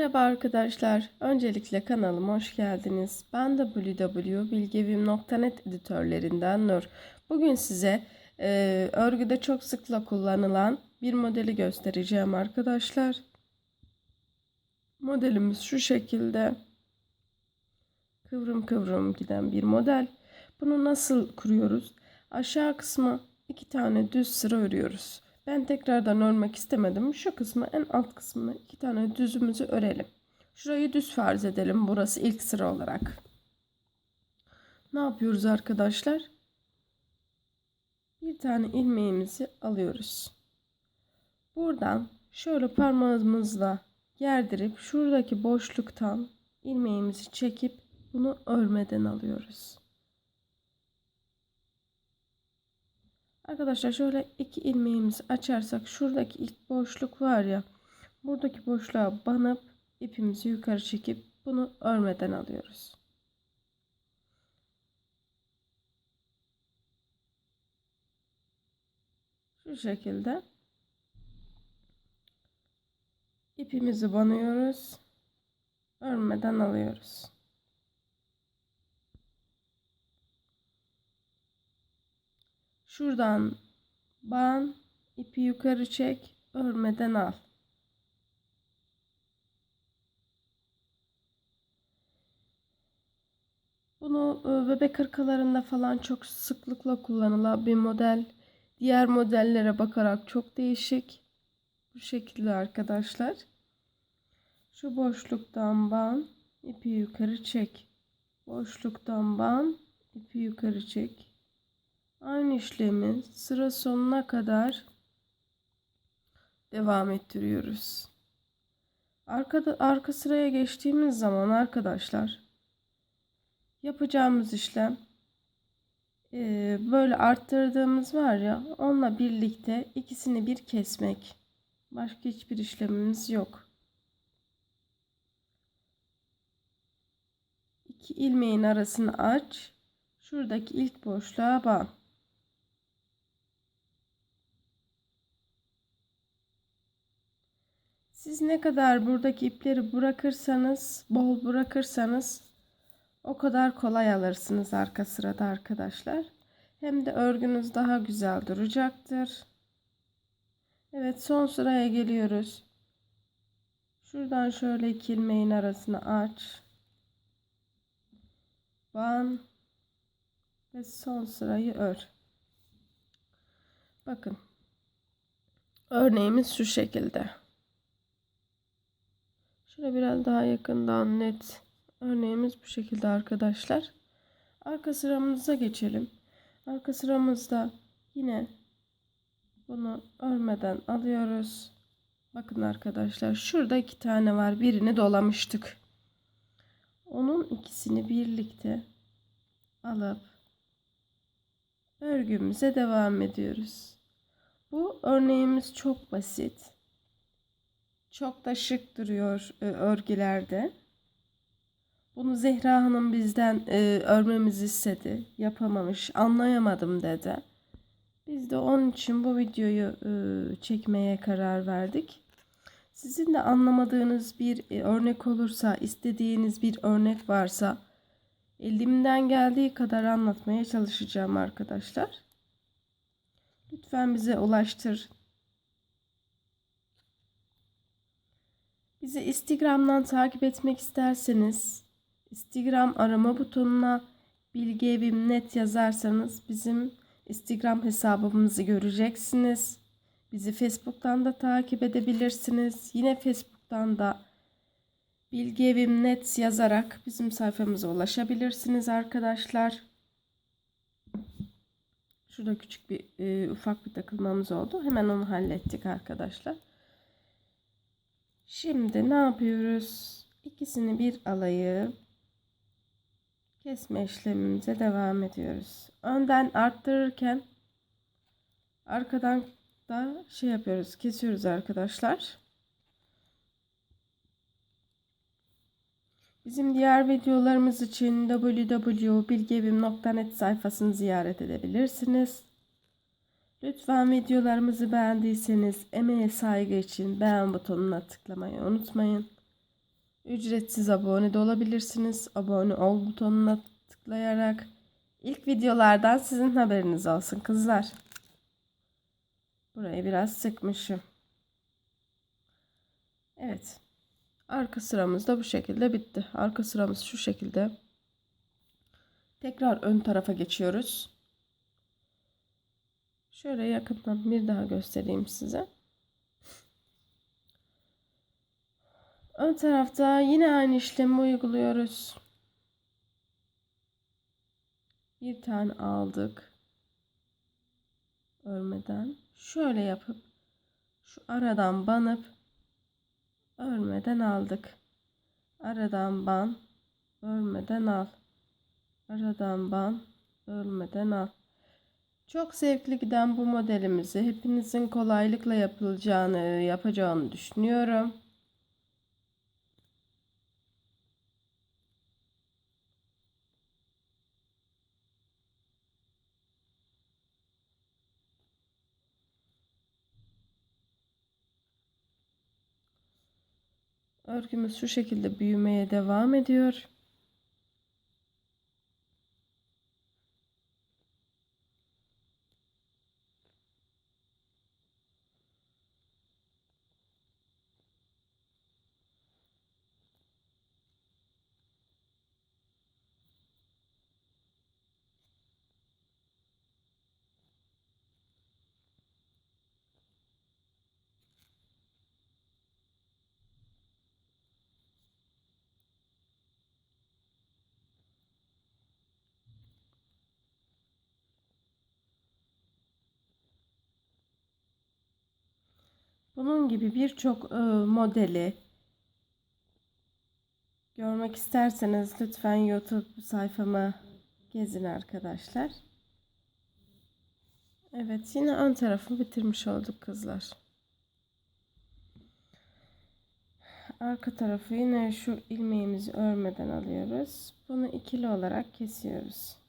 Merhaba arkadaşlar. Öncelikle kanalıma hoş geldiniz. Ben www.bilgevim.net editörlerinden Nur. Bugün size e, örgüde çok sıkla kullanılan bir modeli göstereceğim arkadaşlar. Modelimiz şu şekilde. Kıvrım kıvrım giden bir model. Bunu nasıl kuruyoruz? Aşağı kısmı iki tane düz sıra örüyoruz. Ben tekrardan örmek istemedim. Şu kısmı en alt kısmını iki tane düzümüzü örelim. Şurayı düz farz edelim. Burası ilk sıra olarak. Ne yapıyoruz arkadaşlar? Bir tane ilmeğimizi alıyoruz. Buradan şöyle parmağımızla gerdirip şuradaki boşluktan ilmeğimizi çekip bunu örmeden alıyoruz. Arkadaşlar şöyle iki ilmeğimizi açarsak şuradaki ilk boşluk var ya buradaki boşluğa banıp ipimizi yukarı çekip bunu örmeden alıyoruz. Şu şekilde ipimizi banıyoruz. Örmeden alıyoruz. Şuradan ban ipi yukarı çek örmeden al. Bunu e, bebek hırkalarında falan çok sıklıkla kullanılan bir model. Diğer modellere bakarak çok değişik. Bu şekilde arkadaşlar. Şu boşluktan ban ipi yukarı çek. Boşluktan ban ipi yukarı çek. Aynı işlemi sıra sonuna kadar devam ettiriyoruz. Arkada, arka sıraya geçtiğimiz zaman arkadaşlar yapacağımız işlem e, böyle arttırdığımız var ya onunla birlikte ikisini bir kesmek. Başka hiçbir işlemimiz yok. İki ilmeğin arasını aç. Şuradaki ilk boşluğa bağ. Siz ne kadar buradaki ipleri bırakırsanız, bol bırakırsanız o kadar kolay alırsınız arka sırada arkadaşlar. Hem de örgünüz daha güzel duracaktır. Evet son sıraya geliyoruz. Şuradan şöyle iki ilmeğin arasını aç. Ban ve son sırayı ör. Bakın. Örneğimiz şu şekilde. Şöyle biraz daha yakından net örneğimiz bu şekilde arkadaşlar. Arka sıramıza geçelim. Arka sıramızda yine bunu örmeden alıyoruz. Bakın arkadaşlar şurada iki tane var. Birini dolamıştık. Onun ikisini birlikte alıp örgümüze devam ediyoruz. Bu örneğimiz çok basit. Çok da şık duruyor e, örgülerde. Bunu Zehra Hanım bizden e, örmemizi istedi. Yapamamış, anlayamadım dedi. Biz de onun için bu videoyu e, çekmeye karar verdik. Sizin de anlamadığınız bir e, örnek olursa, istediğiniz bir örnek varsa elimden geldiği kadar anlatmaya çalışacağım arkadaşlar. Lütfen bize ulaştır. Bizi Instagram'dan takip etmek isterseniz Instagram arama butonuna Bilgi Evim Net yazarsanız bizim Instagram hesabımızı göreceksiniz. Bizi Facebook'tan da takip edebilirsiniz. Yine Facebook'tan da Bilgi Evim Net yazarak bizim sayfamıza ulaşabilirsiniz arkadaşlar. Şurada küçük bir e, ufak bir takılmamız oldu. Hemen onu hallettik arkadaşlar. Şimdi ne yapıyoruz? İkisini bir alayı kesme işlemimize devam ediyoruz. Önden arttırırken arkadan da şey yapıyoruz. Kesiyoruz arkadaşlar. Bizim diğer videolarımız için www.bilgevim.net sayfasını ziyaret edebilirsiniz. Lütfen videolarımızı beğendiyseniz emeğe saygı için beğen butonuna tıklamayı unutmayın. Ücretsiz abone de olabilirsiniz. Abone ol butonuna tıklayarak ilk videolardan sizin haberiniz olsun kızlar. Burayı biraz sıkmışım. Evet. Arka sıramız da bu şekilde bitti. Arka sıramız şu şekilde. Tekrar ön tarafa geçiyoruz. Şöyle yakından bir daha göstereyim size. Ön tarafta yine aynı işlemi uyguluyoruz. Bir tane aldık. Örmeden. Şöyle yapıp şu aradan banıp örmeden aldık. Aradan ban, örmeden al. Aradan ban, örmeden al. Çok zevkli giden bu modelimizi hepinizin kolaylıkla yapılacağını, yapacağını düşünüyorum. Örgümüz şu şekilde büyümeye devam ediyor. Bunun gibi birçok e, modeli görmek isterseniz lütfen YouTube sayfama gezin arkadaşlar. Evet yine ön tarafı bitirmiş olduk kızlar. Arka tarafı yine şu ilmeğimizi örmeden alıyoruz. Bunu ikili olarak kesiyoruz.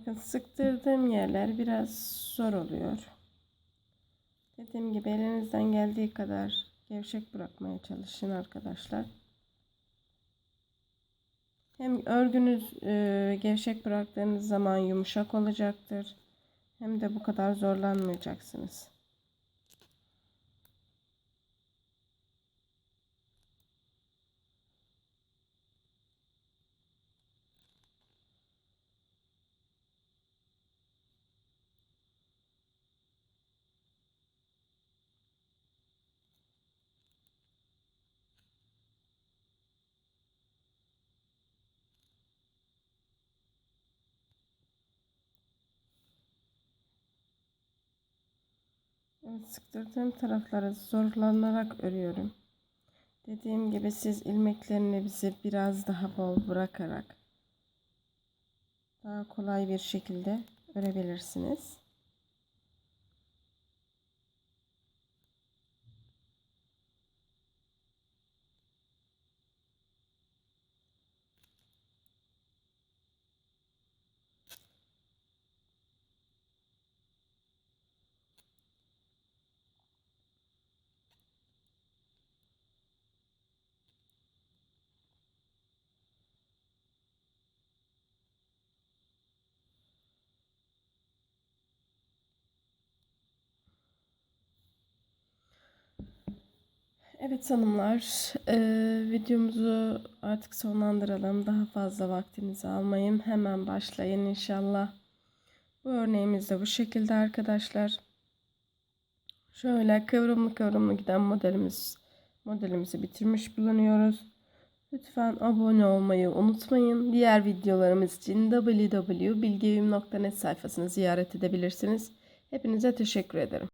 Bakın sıktırdığım yerler biraz zor oluyor. Dediğim gibi elinizden geldiği kadar gevşek bırakmaya çalışın arkadaşlar. Hem örgünüz e, gevşek bıraktığınız zaman yumuşak olacaktır. Hem de bu kadar zorlanmayacaksınız. Sıktırdığım tarafları zorlanarak örüyorum. Dediğim gibi siz ilmeklerini bize biraz daha bol bırakarak daha kolay bir şekilde örebilirsiniz. Evet hanımlar, e, videomuzu artık sonlandıralım. Daha fazla vaktinizi almayayım. Hemen başlayın inşallah. Bu örneğimiz de bu şekilde arkadaşlar. Şöyle kıvrımlı kıvrımlı giden modelimiz modelimizi bitirmiş bulunuyoruz. Lütfen abone olmayı unutmayın. Diğer videolarımız için www.bilgevim.net sayfasını ziyaret edebilirsiniz. Hepinize teşekkür ederim.